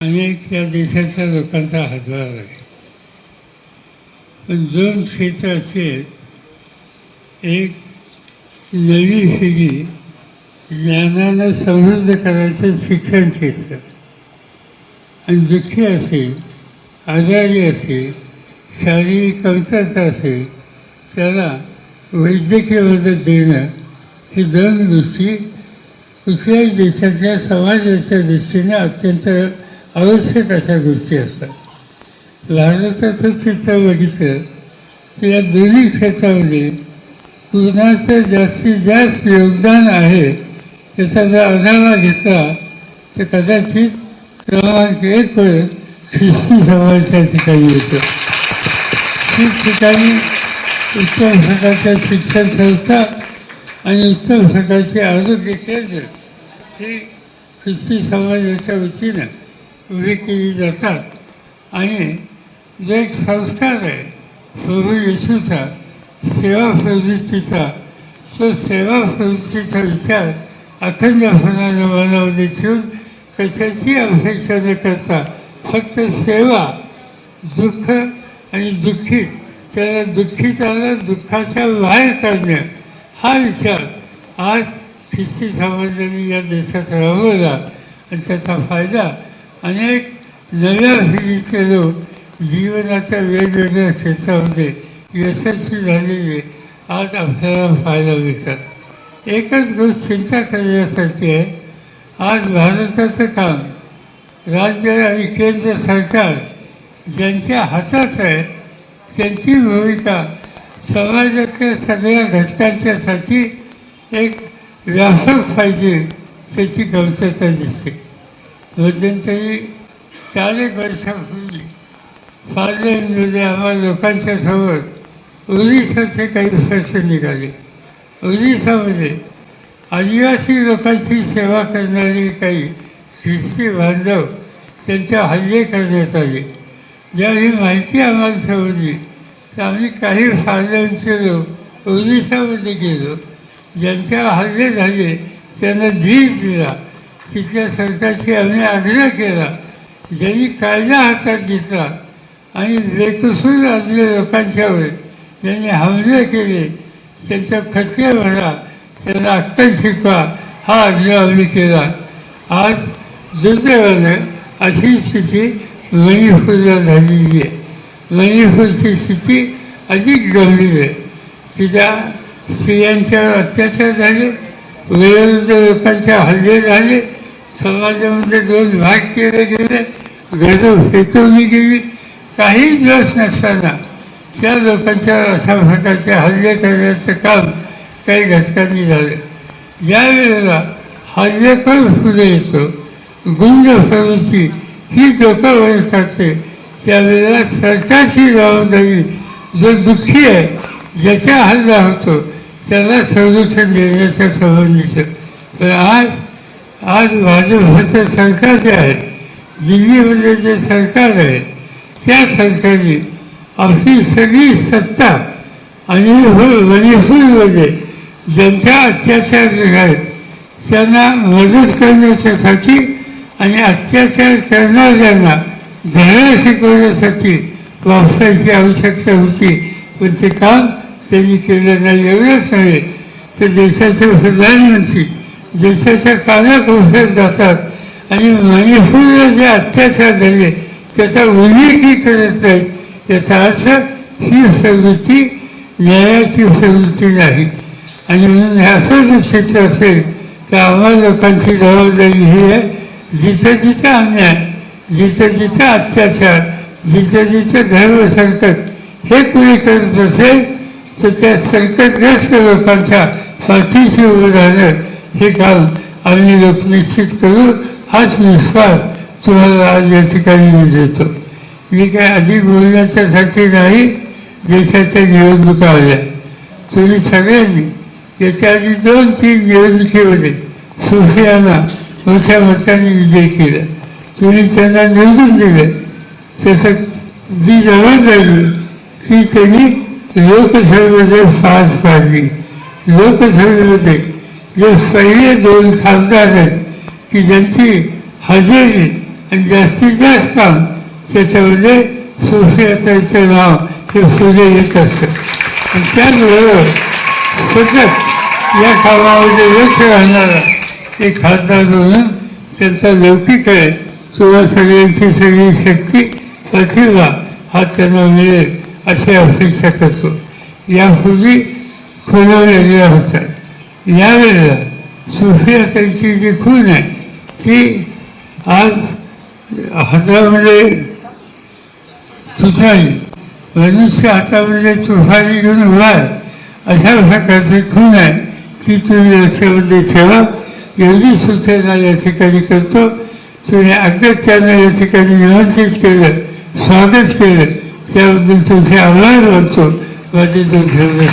अनेक या देशाच्या लोकांचा हातभार आहे. पण दोन क्षेत्र अशी आहेत एक नवी पिढी ज्ञानाला समृद्ध करायचं शिक्षण क्षेत्र. आणि दुःखी असेल आजारी असेल शारीरिक कमतरता असेल त्याला वैद्यकीय मदत देणं ही दोन गोष्टी कुठल्याही देशाच्या समाजाच्या दृष्टीने अत्यंत आवश्यक अशा गोष्टी असतात. भारताचं चित्र बघितलं तर या दोन्ही क्षेत्रामध्ये कुणाचं जास्तीत जास्त योगदान आहे याचा जर आढावा घेतला तर कदाचित क्रमांक एक ख्रिस्ती समाजाच्या ठिकाणी येतं. ठिकठिकाणी उत्तम प्रकारच्या शिक्षण संस्था आणि उत्तम प्रकारचे आरोग्य केंद्र हे ख्रिस्ती समाजाच्या वतीनं उभी केली जातात. आणि जो एक संस्कार आहे प्रभू येशूचा सेवा प्रवृत्तीचा तो सेवा प्रवृत्तीचा विचार अखंडपणानं मनामध्ये ठेवून कशाची अपेक्षा न करता फक्त सेवा दुःख आणि दुःखीत त्याला दुःखीताला दुःखाच्या बाहेर काढणं हा विचार आज ख्रिस्ती समाजाने या देशात राबवला. आणि त्याचा फायदा अनेक नव्या पिढीचे लोक जीवनाच्या वेगवेगळ्या क्षेत्रामध्ये यशस्वी झालेले आज आपल्याला पाहायला मिळतात. एकच गोष्ट चिंता करण्यासाठी आहे. आज भारताचं काम राज्य आणि केंद्र सरकार ज्यांच्या हातात आहे त्यांची भूमिका समाजातल्या सगळ्या घटकांच्यासाठी एक व्यापक पाहिजे त्याची कमतरता दिसते. मध्यंतरी चार एक वर्षापूर्वी पार्लमेंटमध्ये आम्हा लोकांच्या समोर ओरिसाचे काही प्रश्न निघाले. ओरिसामध्ये आदिवासी लोकांची सेवा करणारे काही ख्रिस्ती बांधव त्यांच्या हल्ले करण्यात आले. ज्यावेळी माहिती आम्हाला समजली तर आम्ही काही पार्लमेंटचे लोक ओरिसामध्ये गेलो. ज्यांच्या हल्ले झाले त्यांना धीर दिला. तिथल्या सरकारशी आम्ही आग्रह केला. ज्यांनी कायदा हातात घेतला आणि बेकसूर असलेल्या लोकांच्यावर त्यांनी हमले केले त्यांच्या खचले भरा त्यांना अक्कल शिकवा हा आग्रह आम्ही केला. आज दुर्दैवानं अशी स्थिती मणिपूरला झालेली आहे. मणिपूरची स्थिती अधिक गंभीर आहे. तिच्या स्त्रियांच्यावर अत्याचार झाले वयोवृद्ध लोकांच्या हल्ले झाले समाजामध्ये दोन भाग केले गेले. गरज फेचवली गेली. काही दोष नसताना त्या लोकांच्या अशा प्रकारचे हल्ले करण्याचं काम काही घटकांनी झालं. ज्या वेळेला हल्लेकर पुढे येतो गुंड प्रवृत्ती ही डोकावर करते त्यावेळेला सरकारची जबाबदारी जो दुःखी आहे ज्याचा हल्ला होतो त्याला संरक्षण देण्याच्या संबंधीचं पण आज आज भाजपचं सरकार जे आहे दिल्लीमध्ये म्हणजे जे सरकार आहे त्या सरकारने आपली सगळी सत्ता आणि हो- मणिपूरमध्ये म्हणजे ज्यांच्या अत्याचार आहेत त्यांना मदत करण्यासाठी आणि अत्याचार करणाऱ्यांना धडा शिकवण्यासाठी वापरायची आवश्यकता होती. पण ते काम त्यांनी केलं नाही. एवढंच नव्हे तर देशाचे प्रधानमंत्री देशाच्या कानाकोपऱ्यात जातात आणि मणिपूरला जे अत्याचार झाले त्याचा उल्लेखही करत नाहीत याचा अर्थ ही प्रवृत्ती न्यायाची प्रवृत्ती नाही. आणि म्हणून असं जर क्षेत्र असेल तर आम्हा लोकांची जबाबदारी ही आहे जिथं जिथं अन्याय जिथं जिथं अत्याचार जिथं जिथं धर्म संकट हे कुणी करत असेल तर त्या संकटग्रस्त लोकांच्या पाठीशी उभं राहणं हे काम आम्ही लोक निश्चित करू हाच विश्वास तुम्हाला आज या ठिकाणी मी देतो. मी काय अधिक बोलण्याच्यासाठी नाही देशाच्या निवडणुका आल्या. तुम्ही सगळ्यांनी याच्या आधी दोन तीन निवडणुकीमध्ये सुफियाना मोठ्या मतांनी विजय केला. तुम्ही त्यांना निवडून दिलं. तसं जी जबाबदारी ती त्यांनी लोकसभेमध्ये फास पाडली. लोकसभेमध्ये जे पहिले दोन खासदार आहेत की ज्यांची हजेरी आणि जास्तीत जास्त काम त्याच्यामध्ये सुफियाताईचं नाव हे पुढे येत असतं. आणि त्याचबरोबर सतत या कामामध्ये लक्ष घालणारा एक खासदार म्हणून त्यांचा लौकिक आहे. किंवा सगळ्यांची सगळी शक्ती प्रतिभा हा त्यांना मिळेल अशी अपेक्षा करतो. यापूर्वी खुलवलेल्या गेल्या होत्या. यावेळेला सुफिया त्यांची जी खून आहे ती आज हातामध्ये म्हणजे तुफानी मनुष्य हातामध्ये म्हणजे तुफानी घेऊन उभा अशा प्रकारची खून आहे ती तुम्ही लक्षामध्ये ठेवा. एवढी सूचना या ठिकाणी करतो. तुम्ही अगत्यानं या ठिकाणी निमंत्रित केलं स्वागत केलं. त्याबद्दल तुमचे आभार मानतो. माझे दोन ठेवले